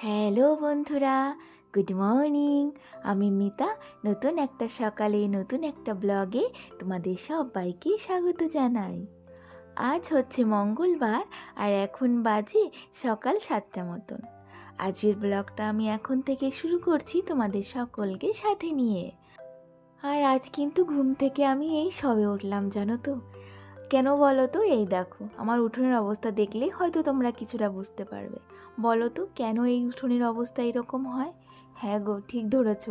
Hello বন্ধুরা, good morning. আমি মিতা, নতুন একটা সকালে নতুন একটা ব্লগে তোমাদের সবাইকে স্বাগত জানাই। আজ হচ্ছে মঙ্গলবার আর এখন বাজে সকাল সাতটা মতন। আজকের ব্লগটা আমি এখন থেকে শুরু করছি তোমাদের সকলকে সাথে নিয়ে। আর আজ কিন্তু ঘুম থেকে আমি এই সবে উঠলাম, জানো তো। কেন বলো তো? এই দেখো, আমার উঠোনের অবস্থা দেখলেই হয়তো তোমরা কিছুটা বুঝতে পারবে। বলো তো কেন এই উঠোনের অবস্থা এরকম হয়? হ্যাঁ গো, ঠিক ধরেছ।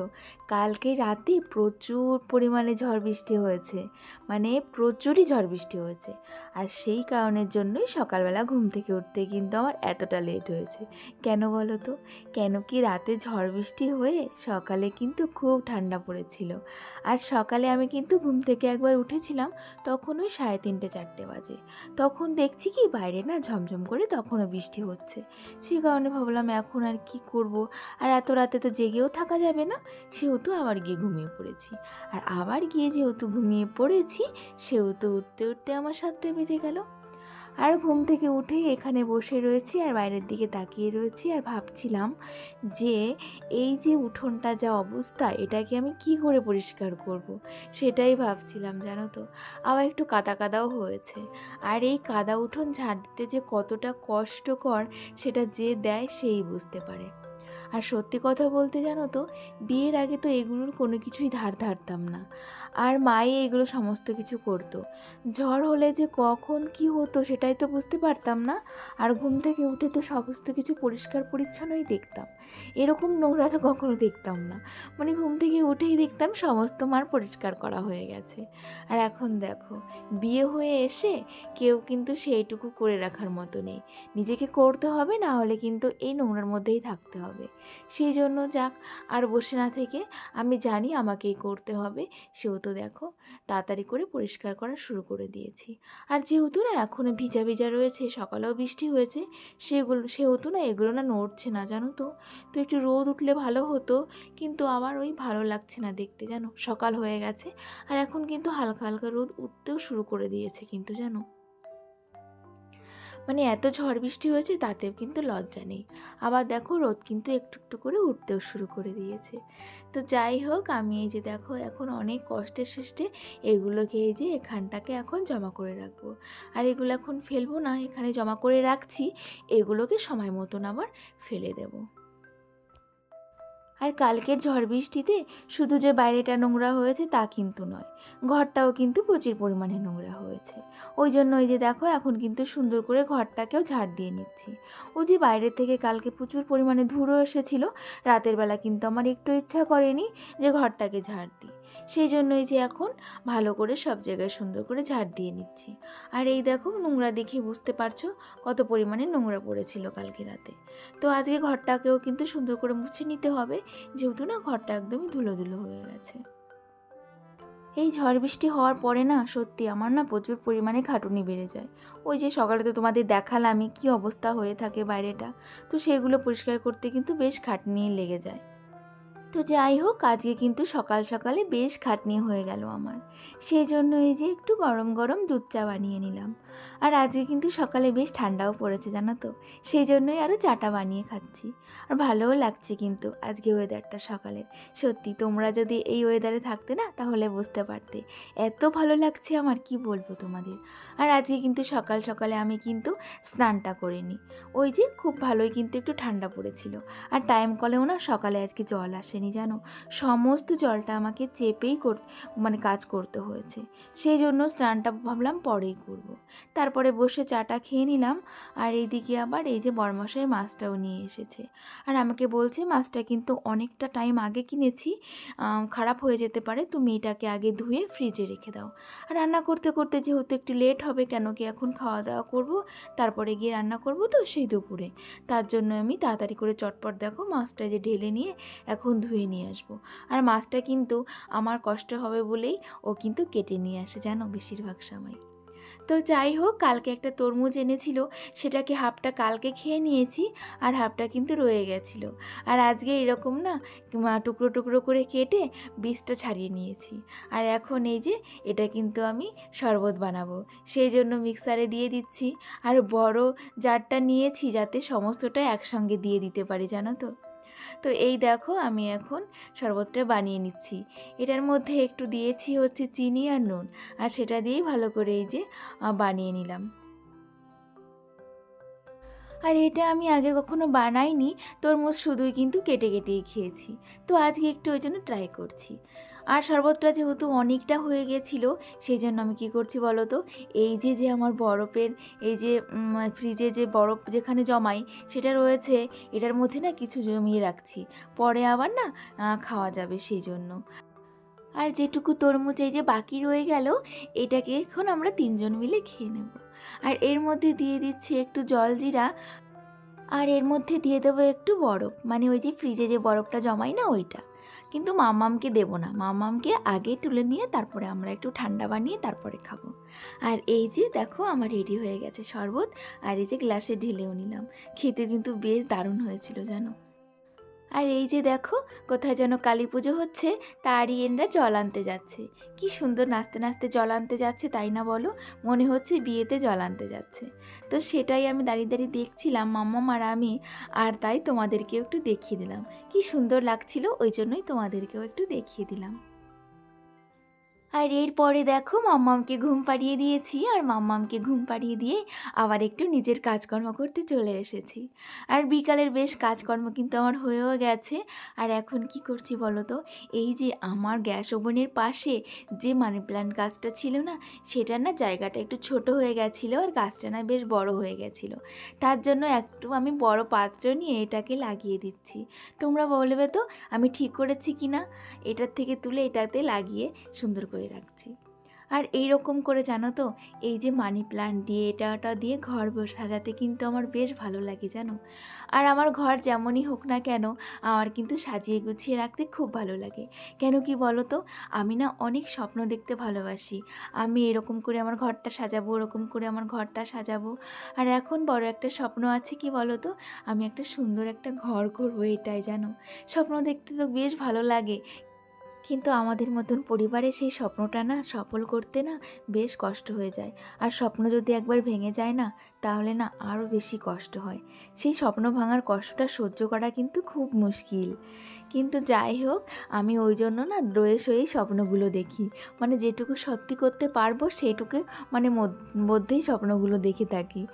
কালকে রাতে প্রচুর পরিমাণে ঝড় বৃষ্টি হয়েছে মানে প্রচুরই ঝড় বৃষ্টি হয়েছে। আর সেই কারণের জন্যই সকালবেলা ঘুম থেকে উঠতে কিন্তু আমার এতটা লেট হয়েছে। কেন বলো তো? কেন কি রাতে ঝড় বৃষ্টি হয়ে সকালে কিন্তু খুব ঠান্ডা পড়েছিল। আর সকালে আমি কিন্তু ঘুম থেকে একবার উঠেছিলাম, তখন ওই সাড়ে তিনটে চারটে বাজে। তখন দেখছি কি বাইরে না ঝমঝম করে তখনও বৃষ্টি হচ্ছে। সেই কারণে ভাবলাম এখন আর কি করব? আর এত রাতে তো জেগেও থাকা যাবে না, সেহেতু আবার গিয়ে ঘুমিয়ে পড়েছি। আর আবার গিয়ে যেহেতু ঘুমিয়ে পড়েছি, সেহেতু উঠতে উঠতে আমার সাতটা বেজে গেল। আর ঘুম থেকে উঠে এখানে বসে রয়েছি আর বাইরের দিকে তাকিয়ে রয়েছি আর ভাবছিলাম যে এই যে উঠোনটা যা অবস্থা, এটাকে আমি কি করে পরিষ্কার করব। সেটাই ভাবছিলাম, জানো তো। আবার একটু কাদা কাদাও হয়েছে। আর এই কাদা উঠোন ঝাড় দিতে যে কতটা কষ্টকর, সেটা যে দেয় সেই বুঝতে পারে। আর সত্যি কথা বলতে জানো তো, বিয়ের আগে তো এগুলোর কোনো কিছুই ধার ধারতাম না। আর মাই এগুলো সমস্ত কিছু করতো। ঝড় হলে যে কখন কি হতো সেটাই তো বুঝতে পারতাম না, আর ঘুম থেকে উঠে তো সমস্ত কিছু পরিষ্কার পরিচ্ছন্নই দেখতাম। এরকম নোংরা তো কখনো দেখতাম না। মানে ঘুম থেকে উঠেই দেখতাম সমস্ত মার পরিষ্কার করা হয়ে গেছে। আর এখন দেখো, বিয়ে হয়ে এসে কেউ কিন্তু সেইটুকু করে রাখার মতো নেই। নিজেকে করতে হবে, না হলে কিন্তু এই নোংরার মধ্যেই থাকতে হবে। সেই জন্য যাক, আর বসে না থেকে আমি জানি আমাকেই করতে হবে। সেহেতু দেখো, তাড়াতাড়ি করে পরিষ্কার করা শুরু করে দিয়েছি। আর যেহেতু না এখনও ভিজা ভিজা রয়েছে, সকালেও বৃষ্টি হয়েছে, সেগুলো, সেহেতু না এগুলো না নড়ছে না, জানো তো? তো একটু রোদ উঠলে ভালো হতো, কিন্তু আবার ওই ভালো লাগছে না দেখতে, জানো? সকাল হয়ে গেছে, আর এখন কিন্তু হালকা হালকা রোদ উঠতেও শুরু করে দিয়েছে কিন্তু, জানো? মানে এত ঝড় বৃষ্টি হয়েছে তাতেও কিন্তু লজ্জা নেই। আবার দেখো রোদ কিন্তু একটু একটু করে উঠতেও শুরু করে দিয়েছে। তো যাই হোক, আমি এই যে দেখো এখন অনেক কষ্টের সৃষ্টে এগুলোকে এই যে এখানটাকে এখন জমা করে রাখব। আর এগুলো এখন ফেলব না, এখানে জমা করে রাখছি, এগুলোকে সময় মতন আবার ফেলে দেবো। আর কালকের ঝড় বৃষ্টিতে শুধু যে বাইরেটা নোংরা হয়েছে তা কিন্তু নয়, ঘরটাও কিন্তু প্রচুর পরিমাণে নোংরা হয়েছে। ওই জন্য ওই যে দেখো, এখন কিন্তু সুন্দর করে ঘরটাকেও ঝাড় দিয়ে নিচ্ছি। ও যে বাইরে থেকে কালকে প্রচুর পরিমাণে ধুলো এসেছিল, রাতের বেলা কিন্তু আমার একটু ইচ্ছা করেনি যে ঘরটাকে ঝাড় দিই। সেই জন্যই যে এখন ভালো করে সব জায়গায় সুন্দর করে ঝাড় দিয়ে নিচ্ছি। আর এই দেখো নোংরা দেখে বুঝতে পারছ কত পরিমাণে নোংরা পড়েছিল কালকে রাতে। তো আজকে ঘরটাকেও কিন্তু সুন্দর করে মুছে নিতে হবে, যেহেতু না ঘরটা একদমই ধুলো ধুলো হয়ে গেছে। এই ঝড় বৃষ্টি হওয়ার পরে না সত্যি আমার না প্রচুর পরিমাণে খাটুনি বেড়ে যায়। ওই যে সকালে তো তোমাদের দেখালামই কী অবস্থা হয়ে থাকে বাইরেটা। তো সেগুলো পরিষ্কার করতে কিন্তু বেশ খাটনি লেগে যায়। তো যাই হোক, আজকে কিন্তু সকাল সকালে বেশ খাটনি হয়ে গেল আমার। সেই জন্য এই যে একটু গরম গরম দুধ চা বানিয়ে নিলাম। আর আজকে কিন্তু সকালে বেশ ঠান্ডাও পড়েছে, জানো তো? সেই জন্যই আরও চাটা বানিয়ে খাচ্ছি। আর ভালোও লাগছে কিন্তু আজকে ওয়েদারটা সকালের। সত্যি, তোমরা যদি এই ওয়েদারে থাকতে না, তাহলে বুঝতে পারতে। এত ভালো লাগছে আমার, কি বলব তোমাদের? আর আজকে কিন্তু সকাল সকালে আমি কিন্তু স্নানটা করিনি। ওই যে খুব ভালোই কিন্তু একটু ঠান্ডা পড়েছিল। আর টাইম কলেও না সকালে আজকে জল আসেনি। জানো। সমস্ত জলটা আমাকে চেপেই মানে কাজ করতে হয়েছে। সেই জন্য স্নানটা ভাবলাম পরেই করব। তারপরে বসে চাটা খেয়ে নিলাম আর এইদিকে আবার এই যে বরমশাই মাছটাও নিয়ে এসেছে। আর আমাকে বলছে, মাছটা কিন্তু অনেকটা টাইম আগে কিনেছি। খারাপ হয়ে যেতে পারে, তুমি এটাকে আগে ধুয়ে ফ্রিজে রেখে দাও। আর রান্না করতে করতে যেহেতু একটু লেট হবে, কেন কি এখন খাওয়া দাওয়া করব, তারপরে গিয়ে রান্না করব তো সেই দুপুরে। তার জন্য আমি তাড়াতাড়ি করে চটপট দেখো মাছটা যে ঢেলে নিয়ে এখন ধুয়ে নিয়ে আসব। আর মাছটা কিন্তু আমার কষ্ট হবে বলেই ও কিন্তু কেটে নিয়ে আসে, জানো, বেশিরভাগ সময়। তো যাই হোক, কালকে একটা তরমুজ এনেছিল, সেটাকে হাফটা কালকে খেয়ে নিয়েছি আর হাফটা কিন্তু রয়ে গেছিল। আর আজকে এরকম না টুকরো টুকরো করে কেটে বীজটা ছাড়িয়ে নিয়েছি। আর এখন এই যে, এটা কিন্তু আমি শরবত বানাবো। সেই জন্য মিক্সারে দিয়ে দিচ্ছি। আর বড় জারটা নিয়েছি যাতে সমস্তটা একসঙ্গে দিয়ে দিতে পারি, জানো তো? তো এই দেখো আমি এখন শরবতটা বানিয়ে নিচ্ছি। এটার মধ্যে একটু দিয়েছি হচ্ছে চিনি আর নুন, আর সেটা দিয়েই ভালো করে এই যে বানিয়ে নিলাম। আর এটা আমি আগে কখনো বানাইনি। তরমুজ শুধুই কিন্তু কেটে কেটেই খেয়েছি। তো আজকে একটু ওই জন্য ট্রাই করছি। আর শরবতটা যেহেতু অনেকটা হয়ে গেছিল সেই জন্য আমি কী করছি বলো তো? এই যে যে আমার বরফের, এই যে ফ্রিজে যে বরফ যেখানে জমাই, সেটা রয়েছে, এটার মধ্যে না কিছু জমিয়ে রাখছি। পরে আবার না খাওয়া যাবে সেই জন্য। আর যেটুকু তরমুজ এই যে বাকি রয়ে গেল, এটাকে এখন আমরা তিনজন মিলে খেয়ে নেব। আর এর মধ্যে দিয়ে দিচ্ছি একটু জলজিরা আর এর মধ্যে দিয়ে দেবো একটু বরফ। মানে ওই যে ফ্রিজে যে বরফটা জমাই না ওইটা। কিন্তু মামামকে দেবো না। মামামকে আগে তুলে নিয়ে তারপরে আমরা একটু ঠান্ডা বানিয়ে তারপরে খাব। আর এই যে দেখো আমার রেডি হয়ে গেছে শরবত। আর এই যে গ্লাসে ঢেলেও নিলাম। খেতে কিন্তু বেশ দারুণ হয়েছিল, জানো? আর এই যে দেখো, কোথায় যেন কালী পুজো হচ্ছে, তারই এনরা জল আনতে যাচ্ছে। কি সুন্দর নাচতে নাচতে জল আনতে যাচ্ছে, তাই না বলো? মনে হচ্ছে বিয়েতে জল আনতে যাচ্ছে। তো সেটাই আমি দাঁড়িয়ে দাঁড়িয়ে দেখছিলাম, মাম্মা আর আমি, আর তাই তোমাদেরকেও একটু দেখিয়ে দিলাম। কি সুন্দর লাগছিল, ওই জন্যই তোমাদেরকেও একটু দেখিয়ে দিলাম। আর এরপরে দেখো মাম্মামকে ঘুম পাড়িয়ে দিয়েছি আর মাম্মামকে ঘুম পাড়িয়ে দিয়ে আবার একটু নিজের কাজকর্ম করতে চলে এসেছি। আর বিকালের বেশ কাজকর্ম কিন্তু আমার হয়েও গেছে। আর এখন কি করছি বলো তো? এই যে আমার গ্যাস ওভেনের পাশে যে মানি প্ল্যান্ট গাছটা ছিল না সেটা না জায়গাটা একটু ছোট হয়ে গেছিল আর গাছটা না বেশ বড় হয়ে গেছিল। তার জন্য একটু আমি বড় পাত্র নিয়ে এটাকে লাগিয়ে দিচ্ছি। তোমরা বলবে তো, আমি ঠিক করেছি কি না এটার থেকে তুলে এটাতে লাগিয়ে সুন্দর করে রাখছি। আর এই রকম করে জানো তো, এই যে মানি প্লান্ট দিয়ে এটা ওটা দিয়ে ঘর সাজাতে কিন্তু আমার বেশ ভালো লাগে, জানো? আর আমার ঘর যেমনই হোক না কেন, আমার কিন্তু সাজিয়ে গুছিয়ে রাখতে খুব ভালো লাগে। কেন কি বলো তো, আমি না অনেক স্বপ্ন দেখতে ভালোবাসি। আমি এরকম করে আমার ঘরটা সাজাবো, ওরকম করে আমার ঘরটা সাজাবো। আর এখন বড় একটা স্বপ্ন আছে কি বলো তো, আমি একটা সুন্দর একটা ঘর করব এটাই, জানো? স্বপ্ন দেখতে তো বেশ ভালো লাগে কিন্তু আমাদের মতন পরিবারে সেই স্বপ্নটা না সফল করতে না বেশ কষ্ট হয়ে যায়। আর স্বপ্ন যদি একবার ভেঙে যায় না, তাহলে না আরও বেশি কষ্ট হয়। সেই স্বপ্ন ভাঙার কষ্টটা সহ্য করা কিন্তু খুব মুশকিল। কিন্তু যাই হোক, আমি ওই জন্য না রয়ে সয়েই স্বপ্নগুলো দেখি। মানে যেটুকু সত্যি করতে পারব সেইটুকু মানে মধ্য- মধ্যেই স্বপ্নগুলো দেখে থাকি।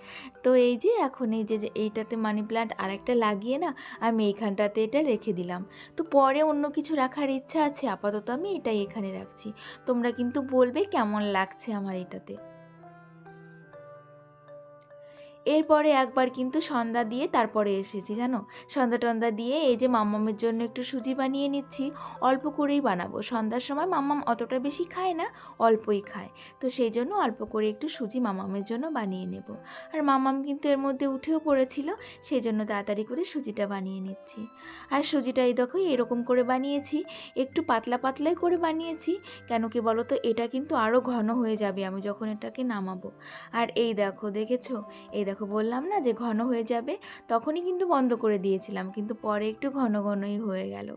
তো এই যে এখন এই যে এইটাতে মানি প্ল্যান্ট আরেকটা লাগিয়ে না আমি এইখানটাতে এটা রেখে দিলাম। তো পরে অন্য কিছু রাখার ইচ্ছা আছে, আপাতত আমি এটাই এখানে রাখছি। তোমরা কিন্তু বলবে কেমন লাগছে আমার এটাতে। এরপরে একবার কিন্তু সন্ধ্যা দিয়ে তারপরে এসেছি, জানো? সন্ধ্যা টন্দা দিয়ে এই যে মাম্মামের জন্য একটু সুজি বানিয়ে নিচ্ছি, অল্প করেই বানাবো। সন্ধ্যার সময় মাম্মাম অতটা বেশি খায় না, অল্পই খায়। তো সেই জন্য অল্প করে একটু সুজি মামামের জন্য বানিয়ে নেব। আর মামাম কিন্তু এর মধ্যে উঠেও পড়েছিল, সেই জন্য তাড়াতাড়ি করে সুজিটা বানিয়ে নিচ্ছি। আর সুজিটা এই দেখো এরকম করে বানিয়েছি, একটু পাতলা পাতলাই করে বানিয়েছি, কেন কি বলো তো এটা কিন্তু আরও ঘন হয়ে যাবে আমি যখন এটাকে নামাবো। আর এই দেখো, দেখেছ? এই দেখো বললাম না যে ঘন হয়ে যাবে? তখনই কিন্তু বন্ধ করে দিয়েছিলাম, কিন্তু পরে একটু ঘন ঘনই হয়ে গেল।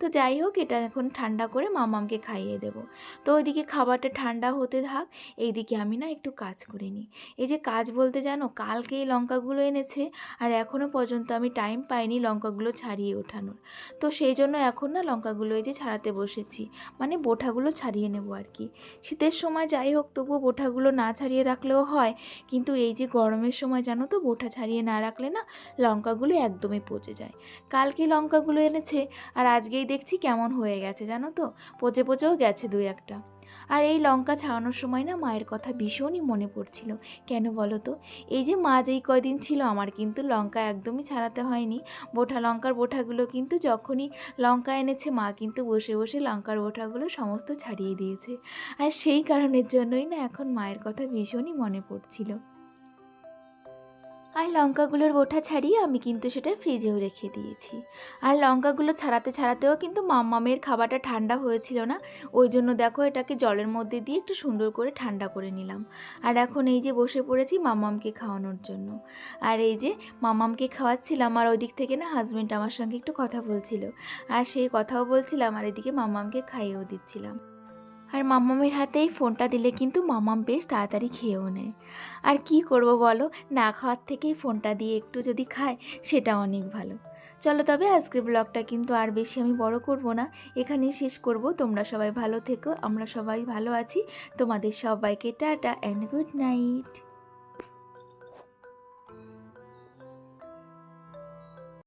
তো যাই হোক, এটা এখন ঠান্ডা করে মামামকে খাইয়ে দেব। তো ওইদিকে খাবারটা ঠান্ডা হতে থাক, এইদিকে আমি না একটু কাজ করে নিই। এই যে কাজ বলতে জানো, কালকে এই লঙ্কাগুলো এনেছে, আর এখনও পর্যন্ত আমি টাইম পাইনি লঙ্কাগুলো ছাড়িয়ে ওঠানোর। তো সেই জন্য এখন না লঙ্কাগুলো এই যে ছাড়াতে বসেছি মানে বোঠাগুলো ছাড়িয়ে নেব আর কি। শীতের সময় যাই হোক, তবুও বোঠাগুলো না ছাড়িয়ে রাখলেও হয়, কিন্তু এই যে গরমের সময় জানো তো বোঠা ছাড়িয়ে না রাখলে না লঙ্কাগুলো একদমই পচে যায়। কালকে লঙ্কাগুলো এনেছে আর আজকেই দেখছি কেমন হয়ে গেছে জানো তো, পচে পচেও গেছে দুই একটা। আর এই লঙ্কা ছাড়ানোর সময় না মায়ের কথা ভীষণই মনে পড়ছিল। কেন বলো তো, এই যে মা যেই কয়দিন ছিল আমার কিন্তু লঙ্কা একদমই ছাড়াতে হয়নি। বোঠা লঙ্কার বোঠাগুলো কিন্তু যখনই লঙ্কা এনেছে, মা কিন্তু বসে বসে লঙ্কার বোঠাগুলো সমস্ত ছাড়িয়ে দিয়েছে। আর সেই কারণের জন্যই না এখন মায়ের কথা ভীষণই মনে পড়ছিল। আর লঙ্কাগুলোর বোঠা ছাড়িয়ে আমি কিন্তু সেটা ফ্রিজেও রেখে দিয়েছি। আর লঙ্কাগুলো ছাড়াতে ছাড়াতেও কিন্তু মাম্মামের খাবারটা ঠান্ডা হয়েছিল না, ওই জন্য দেখো এটাকে জলের মধ্যে দিয়ে একটু সুন্দর করে ঠান্ডা করে নিলাম। আর এখন এই যে বসে পড়েছি মাম্মামকে খাওয়ানোর জন্য। আর এই যে মাম্মামকে খাওয়াচ্ছিলাম আর ওই দিক থেকে না হাজব্যান্ড আমার সঙ্গে একটু কথা বলছিল। আর সেই কথাও বলছিলাম আর এদিকে মাম্মামকে খাইয়েও দিচ্ছিলাম। আর মামামের হাতেই ফোনটা দিলে কিন্তু মামাম বেশ তাড়াতাড়ি খেয়েও নেয়। আর কি করব বলো? না খাওয়ার থেকেই ফোনটা দিয়ে একটু যদি খায়, সেটা অনেক ভালো। চলো তবে আজকের ব্লগটা কিন্তু আর বেশি আমি বড় করব না। এখানেই শেষ করব। তোমরা সবাই ভালো থেকো, আমরা সবাই ভালো আছি। তোমাদের সবাইকে টাটা অ্যান্ড গুড নাইট